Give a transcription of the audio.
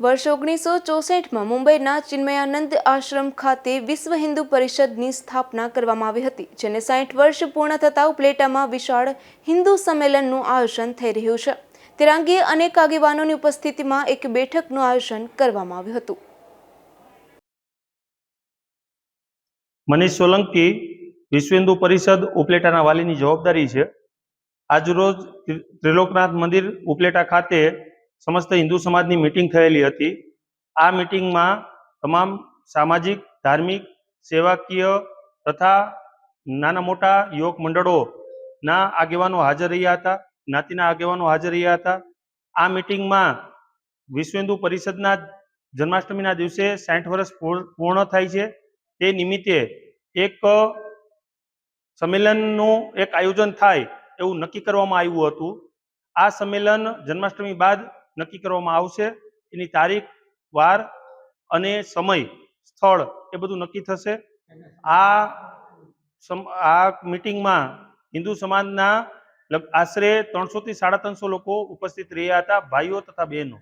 વર્ષ ઓગણીસો ચોસઠમાં મુંબઈના ચિન્મયાનંદ આશ્રમ ખાતે વિશ્વ હિન્દુ પરિષદની સ્થાપના કરવામાં આવી હતી, જેને સાઠ વર્ષ પૂર્ણ થતાં ઉપલેટામાં વિશાળ હિન્દુ સંમેલનનું આયોજન થઈ રહ્યું છે. અંગે અનેક આગેવાનોની ઉપસ્થિતિમાં એક બેઠકનું આયોજન કરવામાં આવ્યું હતું. મનીષ સોલંકી વિશ્વ હિન્દુ પરિષદ ઉપલેટાના વાલીની જવાબદારી છે. આજરોજ ત્રિ- ત્રિલોકનાથ મંદિર ઉપલેટા ખાતે સમસ્ત હિન્દુ સમાજની મિટિંગ થયેલી હતી. આ મિટિંગમાં તમામ સામાજિક, ધાર્મિક, સેવાકીય તથા નાના મોટા યુવક મંડળોના આગેવાનો હાજર રહ્યા હતા, જ્ઞાતિના આગેવાનો હાજર રહ્યા હતા. આ મિટિંગમાં વિશ્વ હિન્દુ પરિષદના જન્માષ્ટમીના દિવસે સાઠ વર્ષ પૂર્ણ થાય છે. તે નિમિત્તે એક સંમેલનનું એક આયોજન થાય એવું નક્કી કરવામાં આવ્યું હતું. આ સંમેલન જન્માષ્ટમી બાદ નક્કી કરવામાં આવશે. એની તારીખ, વાર અને સમય, સ્થળ એ બધું નક્કી થશે. આ આ મિટિંગમાં હિન્દુ સમાજના આશરે ત્રણસો થી સાડા ત્રણસો લોકો ઉપસ્થિત રહ્યા હતા, ભાઈઓ તથા બહેનો.